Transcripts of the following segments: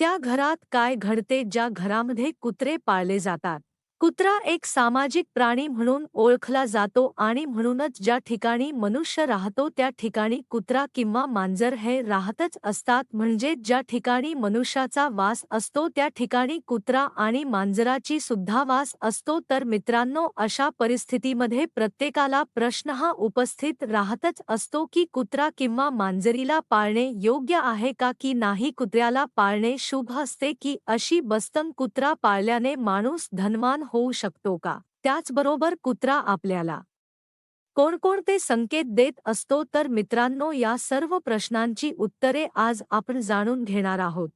त्या घरात काय घडते ज्या घरामध्ये कुत्रे पाळले जातात? कुत्रा एक सामाजिक प्राणी म्हणून ओळखला जातो आणि म्हणूनच ज्या ठिकाणी मनुष्य राहतो त्या ठिकाणी कुत्रा किंवा मांजर हे राहतच असतात. म्हणजे ज्या ठिकाणी मनुष्याचा वास असतो त्या ठिकाणी कुत्रा आणि मांजराची सुद्धा वास असतो. तर मित्रांनो अशा परिस्थितीमध्ये प्रत्येकाला प्रश्न हा उपस्थित राहतच असतो की कुत्रा किंवा मांजरीला पाळणे योग्य आहे का की नाही? कुत्र्याला पाळणे शुभ असते की अशी बस्तम कुत्रा पाळल्याने माणूस धनवान होऊ शकतो का? त्याचबरोबर कुत्रा आपल्याला. कोणकोणते संकेत देत असतो तर मित्रांनो या सर्व प्रश्नांची उत्तरे आज आपण जाणून घेणार आहोत.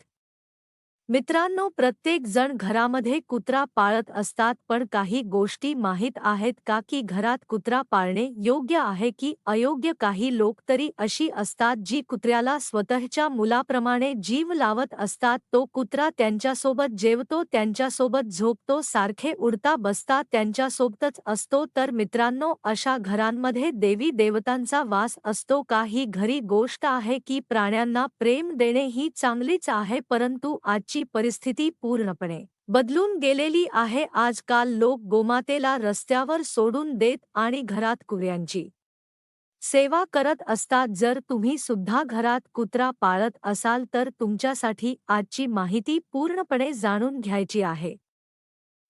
मित्रांनो प्रत्येक जण घरामध्ये कुत्रा पाळत असतात पण काही गोष्टी माहीत आहेत का की घरात कुत्रा पाळणे योग्य आहे की अयोग्य? काही लोक तरी अशी असतात जी कुत्र्याला स्वतःच्या मुलाप्रमाणे जीव लावत असतात. तो कुत्रा त्यांच्यासोबत जेवतो त्यांच्यासोबत झोपतो सारखे उडता बसता त्यांच्यासोबतच असतो. तर मित्रांनो अशा घरांमध्ये देवी देवतांचा वास असतो का? ही घरी गोष्ट आहे की प्राण्यांना प्रेम देणे ही चांगलीच आहे परंतु आजची परिस्थिती पूर्णपणे बदलून गेलेली आहे. आजकाल लोक गोमातेला रस्त्यावर सोडून देत आणि घरात कुऱ्यांची सेवा करत असतात. जर तुम्ही सुद्धा घरात कुत्रा पाळत असाल तर तुमच्यासाठी आजची माहिती पूर्णपणे जाणून घ्यायची आहे.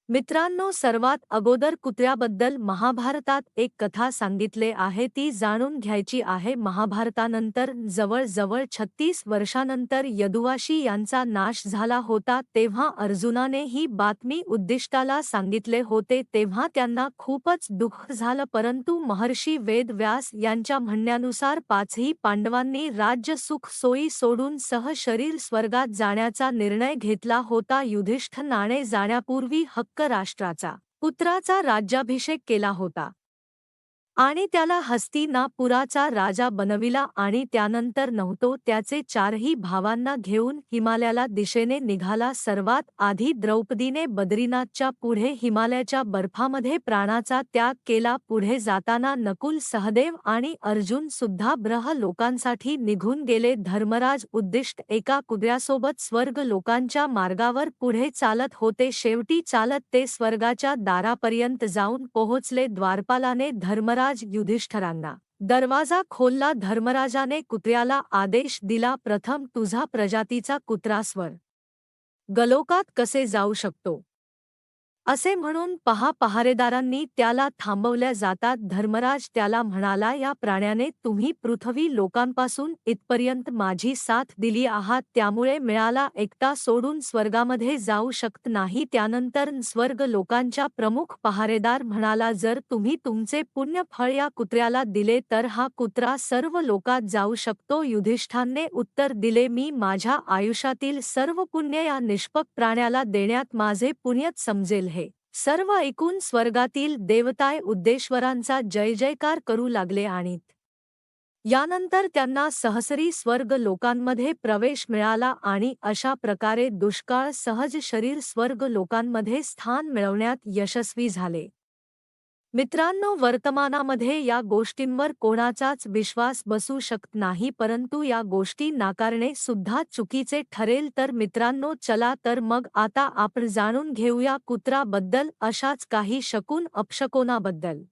मित्रांनो सर्वात अगोदर कुत्र्याबद्दल महाभारतात एक कथा सांगितले आहे. ती जाणून घ्यायची आहे. महाभारतानंतर जवळजवळ छत्तीस वर्षानंतर यदुवाशी यांचा नाश झाला होता. तेव्हा अर्जुनाने ही बातमी उद्दिष्टाला सांगितले होते. तेव्हा त्यांना खूपच दुःख झालं. परंतु महर्षी वेद व्यास यांच्या म्हणण्यानुसार पाचही पांडवांनी राज्य सुख सोयी सोडून सह शरीर स्वर्गात जाण्याचा निर्णय घेतला होता. युधिष्ठ नाणे जाण्यापूर्वी हक्क राष्ट्राचा पुत्राचा राज्याभिषेक केला होता. आणि त्याला हस्तिनापुराचा राजा बनविला आणि त्यानंतर नव्हतो त्याचे चारही भावांना घेऊन हिमालयाला दिशेने निघाला. सर्वात आधी द्रौपदीने बद्रीनाथच्या पुढे हिमालयाच्या बर्फामध्ये प्राणाचा त्याग केला. पुढे जाताना नकुल सहदेव आणि अर्जुन सुद्धा ब्रह लोकांसाठी निघून गेले. धर्मराज उद्दिष्ट एका कुद्र्यासोबत स्वर्ग लोकांच्या मार्गावर पुढे चालत होते. शेवटी चालत ते स्वर्गाच्या दारापर्यंत जाऊन पोहोचले. द्वारपालाने धर्मराज महाराज युधिष्ठरांना दरवाजा खोलला धर्मराजाने कुत्र्याला आदेश दिला प्रथम तुझा प्रजातीचा कुत्रास्वर गलोकात कसे जाऊ शकतो? असे म्हणून पहा पहारेदारांनी त्याला थांबवल्या जातात. धर्मराज त्याला म्हणाला या प्राण्याने तुम्ही पृथ्वी लोकांपासून इथपर्यंत माझी साथ दिली आहात. त्यामुळे मिळाला एकटा सोडून स्वर्गामध्ये जाऊ शकत नाही. त्यानंतर स्वर्ग लोकांच्या प्रमुख पहारेदार म्हणाला जर तुम्ही तुमचे पुण्य फळ या कुत्र्याला दिले तर हा कुत्रा सर्व लोकात जाऊ शकतो. युधिष्ठांने उत्तर दिले मी माझ्या आयुष्यातील सर्व पुण्य या निष्पक प्राण्याला देण्यात माझे पुण्यच समजेल. सर्व ऐकून स्वर्गातील देवताय उद्देश्वरांचा जय जयकार करू लागले आणीत. यानंतर त्यांना सहसरी स्वर्ग लोकांमध्ये प्रवेश मिळाला आणि अशा प्रकारे दुष्काळ सहज शरीर स्वर्ग लोकांमध्ये स्थान मिळवण्यात यशस्वी झाले. मित्रांनो वर्तमानामध्ये या गोष्टींवर कोणाचाच विश्वास बसू शकत नाही परंतु या गोष्टी नाकारणे सुद्धा चुकीचे ठरेल. तर मित्रांनो चला तर मग आता आपण जाणून घेऊया कुत्राबद्दल अशाच काही शकून अपशकोनाबद्दल.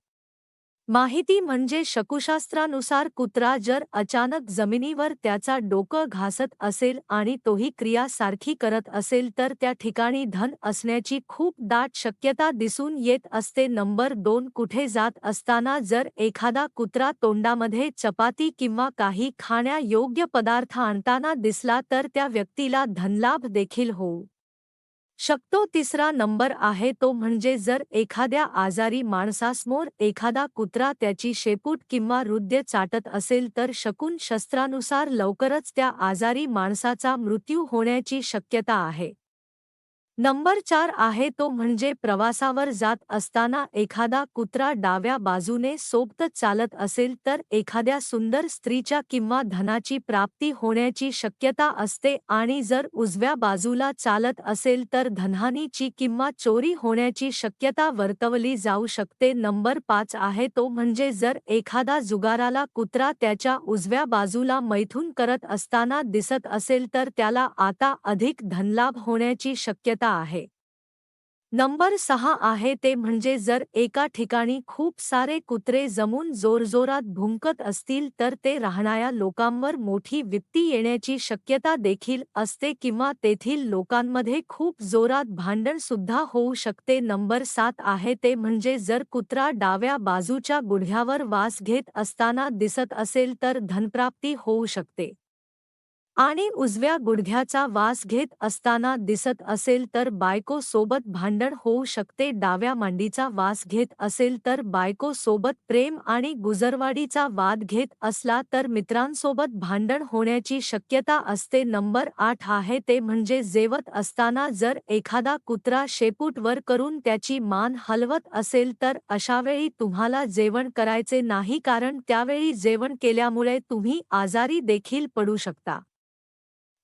माहिती म्हणजे शकुशास्त्रानुसार कुत्रा जर अचानक जमिनीवर त्याचा डोकं घासत असेल आणि तोही क्रिया सारखी करत असेल तर त्या ठिकाणी धन असण्याची खूप दाट शक्यता दिसून येत असते. नंबर दोन कुठे जात असताना जर एखादा कुत्रा तोंडामध्ये चपाती किंवा काही खाण्यायोग्य पदार्थ आणताना दिसला तर त्या व्यक्तीला धनलाभ देखील होऊ शकतो तिसरा नंबर आहे तो म्हणजे जर एखाद्या आजारी माणसासमोर एखादा कुत्रा त्याची शेपूट किंवा हृदय चाटत असेल तर शकून शस्त्रानुसार लवकरच त्या आजारी माणसाचा मृत्यू होण्याची शक्यता आहे. नंबर चार आहे तो म्हणजे प्रवासावर जात असताना एखादा कुत्रा डाव्या बाजूने सोबत चालत असेल तर एखाद्या सुंदर स्त्रीच्या किंवा धनाची प्राप्ती होण्याची शक्यता असते आणि जर उजव्या बाजूला चालत असेल तर धनहानीची किंवा चोरी होण्याची शक्यता वर्तवली जाऊ शकते. नंबर पाच आहे तो म्हणजे जर एखादा जुगाराला कुत्रा त्याच्या उजव्या बाजूला मैथून करत असताना दिसत असेल तर त्याला आता अधिक धनलाभ होण्याची शक्यता आहे. नंबर सहा आहे ते म्हणजे जर एका ठिकाणी खूप सारे कुत्रे जमून जोरजोरात भुंकत असतील तर ते राहणाऱ्या लोकांवर मोठी वित्ती येण्याची शक्यता देखील असते किंवा तेथील लोकांमध्ये खूप जोरात भांडण सुद्धा होऊ शकते. नंबर सात आहे ते म्हणजे जर कुत्रा डाव्या बाजूच्या गुढ्यावर वास घेत असताना दिसत असेल तर धनप्राप्ती होऊ शकते. आणि उजव्या गुडघ्याचा वास घेत असताना दिसत असेल तर बायको सोबत भांडण होऊ शकते. डाव्या मांडीचा वास घेत असेल तर बायको सोबत प्रेम आणि गुजरवाडीचा वाद घेत असला तर मित्रांसोबत भांडण होण्याची शक्यता असते. नंबर आठ आहे ते म्हणजे जेवत असताना जर एखादा कुत्रा शेपूट वर करून त्याची मान हलवत असेल तर अशावेळी तुम्हाला जेवण करायचे नाही कारण त्यावेळी जेवण केल्यामुळे तुम्ही आजारी देखील पडू शकता.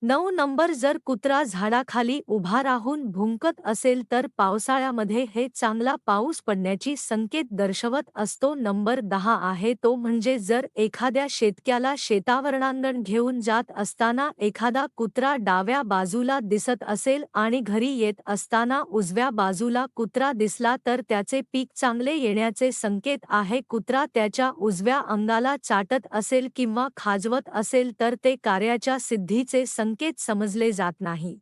नऊ नंबर जर कुत्रा झाडाखाली उभा राहून भुंकत असेल तर पावसाळ्यामध्ये हे चांगला पाऊस पडण्याची संकेत दर्शवत असतो. नंबर दहा आहे तो म्हणजे जर एखाद्या शेतक्याला शेतावरणांगण घेऊन जात असताना एखादा कुत्रा डाव्या बाजूला दिसत असेल आणि घरी येत असताना उजव्या बाजूला कुत्रा दिसला तर त्याचे पीक चांगले येण्याचे संकेत आहे. कुत्रा त्याच्या उजव्या अंगाला चाटत असेल किंवा खाजवत असेल तर ते कार्याच्या सिद्धीचे संकेत समजले जात नाही.